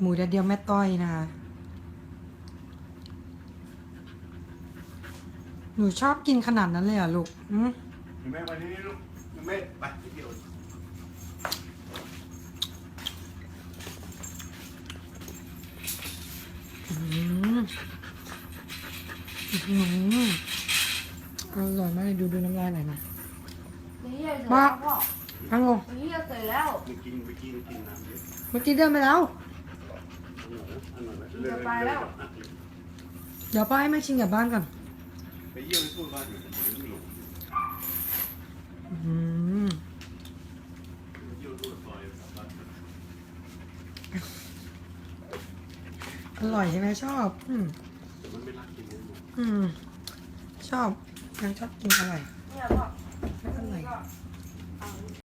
หมูแดดเดียวแม่ต้อยนะคะ หนูชอบกินขนาดนั้นเลยเหรอลูกอืมเห็นไหมวันนี้ลูกเห็นไหมไปที่เดียวอืมอื้อหืออร่อยมากเลยดูดูน้ำลายหน่อยนะนี่เสร็จมาแล้วพ่อพังงนี่เสร็จแล้วไปกินไปกินกินน้ำเยอะเมื่อกี้เดินไปแล้ว อร่อยอร่อยจะไปแล้ว เดี๋ยวป้าให้แม่ชิงกลับบ้านก่อนไปเยี่ยมพูดว่าอยู่ไม่หลงอื้อหือเยี่ยมตัวซอยกลับบ้านอร่อยใช่ไหมชอบ อืมแต่มันไม่รักกินเลยอืมชอบยังชอบกินอร่อยเนี่ยพ่อไม่อร่อย